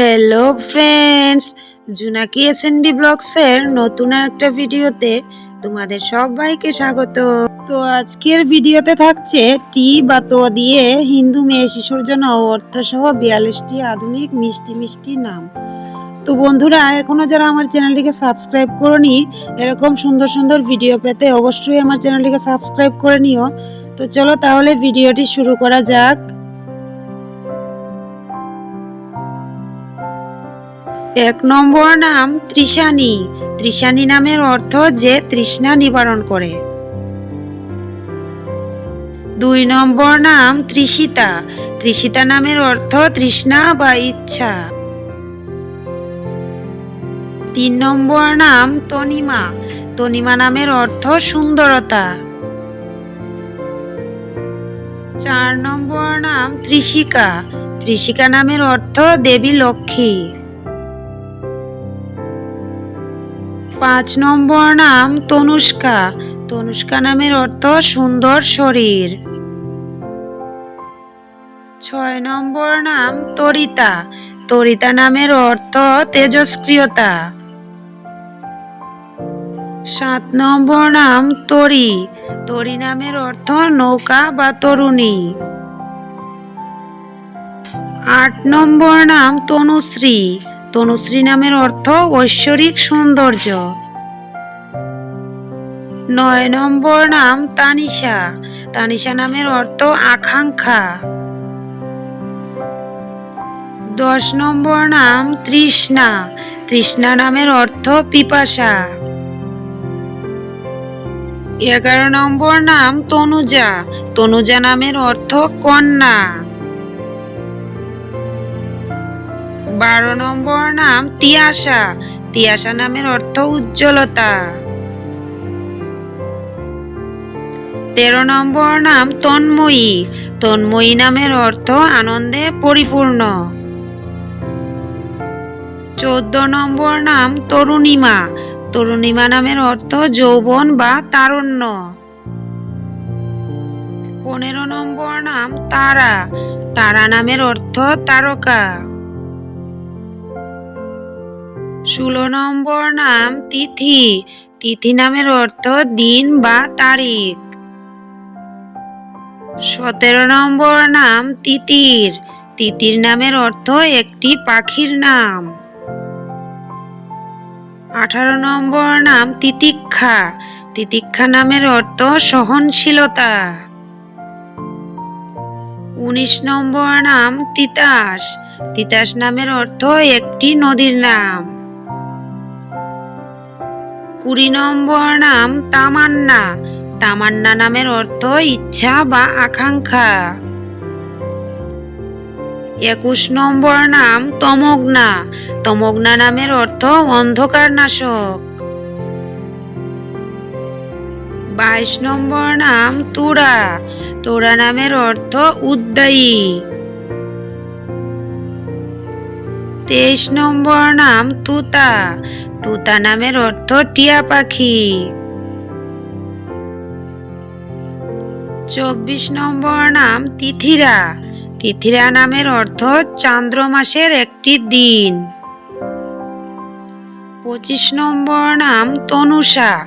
Hello friends Junaki S N B ব্লগসের নতুন একটা ভিডিওতে তোমাদের সবাইকে স্বাগত। তো আজকের ভিডিওতে থাকছে টি বা তো দিয়ে হিন্দু মেয়ে শিশুর জন্য অর্থসহ বিয়াল্লিশটি আধুনিক মিষ্টি মিষ্টি নাম। তো বন্ধুরা, এখনও যারা আমার চ্যানেলটিকে সাবস্ক্রাইব করনি, এরকম সুন্দর সুন্দর ভিডিও পেতে অবশ্যই আমার চ্যানেলটিকে সাবস্ক্রাইব করে নিও। তো চলো তাহলে ভিডিওটি শুরু করা যাক। এক নম্বর নাম ত্রিশানি ত্রিশানি নামের অর্থ যে তৃষ্ণা নিবারণ করে। দুই নম্বর নাম ত্রিশিতা ত্রিশিতা নামের অর্থ তৃষ্ণা বা ইচ্ছা। তিন নম্বর নাম তনিমা। তনিমা নামের অর্থ সুন্দরতা। চার নম্বর নাম ত্রিশিকা ত্রিশিকা নামের অর্থ দেবী লক্ষ্মী। পাঁচ নম্বর নাম তনুষ্কা। তনুষ্কা নামের অর্থ সুন্দর শরীর। ছয় নম্বর নাম তরিতা। তরিতা নামের অর্থ তেজস্ক্রিয়তা। সাত নম্বর নাম তরি। তরি নামের অর্থ নৌকা বা তরুণী। আট নম্বর নাম তনুশ্রী। তনুশ্রী নামের অর্থ ঐশ্বরিক সৌন্দর্য। নয় নম্বর নাম তানিশা। তানিশা নামের অর্থ আকাঙ্ক্ষা। দশ নম্বর নাম তৃষ্ণা। তৃষ্ণা নামের অর্থ পিপাসা। এগারো নম্বর নাম তনুজা। তনুজা নামের অর্থ কন্যা। বারো নম্বর নাম তিয়াশা। তিয়াশা নামের অর্থ উজ্জ্বলতা। তেরো নম্বর নাম তন্ময়ী। তন্ময়ী নামের অর্থ আনন্দে পরিপূর্ণ। চোদ্দ নম্বর নাম তরুণিমা। তরুণিমা নামের অর্থ যৌবন বা তারণ্য। পনেরো নম্বর নাম তারা। তারা নামের অর্থ তারকা। ষোলো নম্বর নাম তিথি। তিথি নামের অর্থ দিন বা তারিখ। সতেরো নম্বর নাম তিতির। তিতির নামের অর্থ একটি পাখির নাম। আঠারো নম্বর নাম তিতিক্ষা। তিতিক্ষা নামের অর্থ সহনশীলতা। উনিশ নম্বর নাম তিতাস। তিতাস নামের অর্থ একটি নদীর নাম। কুড়ি নম্বর নাম তামান্না। তামান্না নামের অর্থ ইচ্ছা বা আকাঙ্ক্ষা। একুশ নম্বর নাম তমগ্না। তমগ্না নামের অর্থ অন্ধকার নাশক। বাইশ নম্বর নাম তুরা তোরা নামের অর্থ উদ্দায়ী। তেইশ নম্বর নাম তুতা। তুতা নামের অর্থ টিয়া পাখি। চব্বিশ নম্বর নাম তিথিরা। তিথিরা নামের অর্থ চান্দ্র মাসের একটি দিন। পঁচিশ নম্বর নাম তনুষা।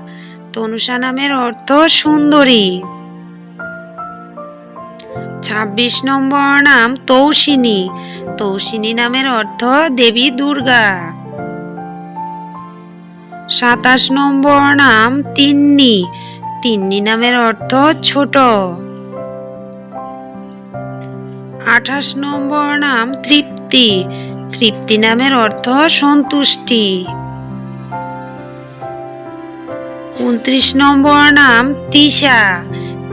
তনুষা নামের অর্থ সুন্দরী। ছাব্বিশ নম্বর নাম তৌসিনী তৌসিনী নামের অর্থ দেবী দুর্গা। সাতাশ নম্বর নাম তিন্নি। তিন্নি নামের অর্থ ছোট। আঠাশ নম্বর নাম তৃপ্তি। তৃপ্তি নামের অর্থ সন্তুষ্টি। উনত্রিশ নম্বর নাম তিশা।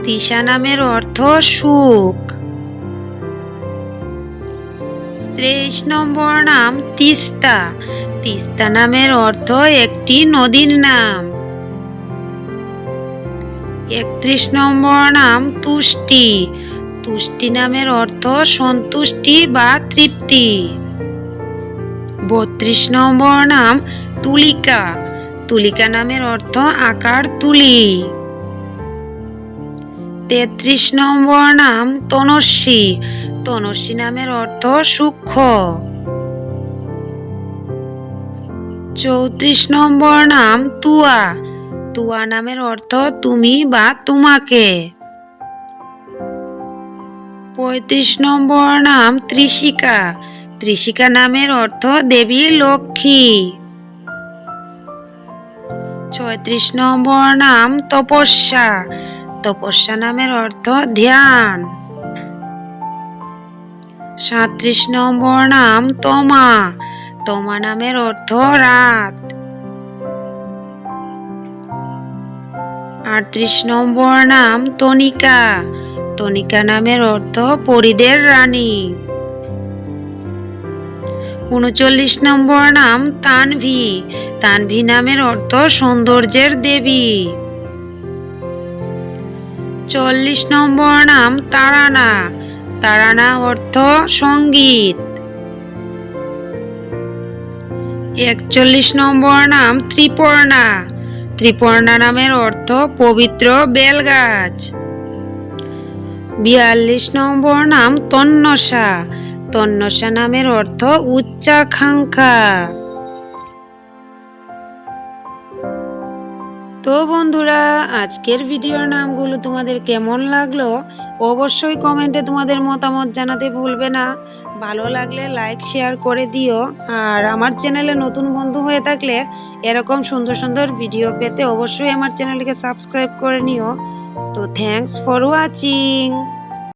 তিশা নামের অর্থ সুখ। ত্রিশ নম্বর নাম তিস্তা। তিস্তা নামের অর্থ একটি নদীর নাম। একত্রিশ নম্বর নাম তুষ্টি। তুষ্টি নামের অর্থ সন্তুষ্টি বা তৃপ্তি। বত্রিশ নম্বর নাম তুলিকা। তুলিকা নামের অর্থ আকার তুলি। তেত্রিশ নম্বর নাম তনস্বী। তনস্বী নামের অর্থ সূক্ষ্ম। চৌত্রিশ নম্বর নাম তুয়া। তুয়া নামের অর্থ তুমি বা তোমাকে। পঁয়ত্রিশ নম্বর নাম ত্রিশিকা। ত্রিশিকা নামের অর্থ দেবী লক্ষ্মী। ছয়ত্রিশ নম্বর নাম তপস্যা। তপস্যা নামের অর্থ ধ্যান। সাঁত্রিশ নম্বর নাম তমা। তমা নামের অর্থ রাত। আটত্রিশ নম্বর নাম তনিকা। তনিকা নামের অর্থ পরিদের রানী। উনচল্লিশ নম্বর নাম তানভি। তানভি নামের অর্থ সৌন্দর্যের দেবী। চল্লিশ নম্বর নাম তারানা। তারানা অর্থ সংগীত। একচল্লিশ নম্বর নাম ত্রিপর্ণা। ত্রিপর্ণা নামের অর্থ পবিত্র বেলগাছ। বিয়াল্লিশ নম্বর নাম তন্নসা তন্নসা নামের অর্থ উচ্চাকাঙ্ক্ষা। তো বন্ধুরা, আজকের ভিডিওর নামগুলো তোমাদের কেমন লাগল অবশ্যই কমেন্টে তোমাদের মতামত জানাতে ভুলবে না। ভালো লাগলে লাইক, শেয়ার করে দিও আর আমার চ্যানেলে নতুন বন্ধু হয়ে থাকলে এরকম সুন্দর সুন্দর ভিডিও পেতে অবশ্যই আমার চ্যানেলকে সাবস্ক্রাইব করে নিও। তো থ্যাংকস ফর ওয়াচিং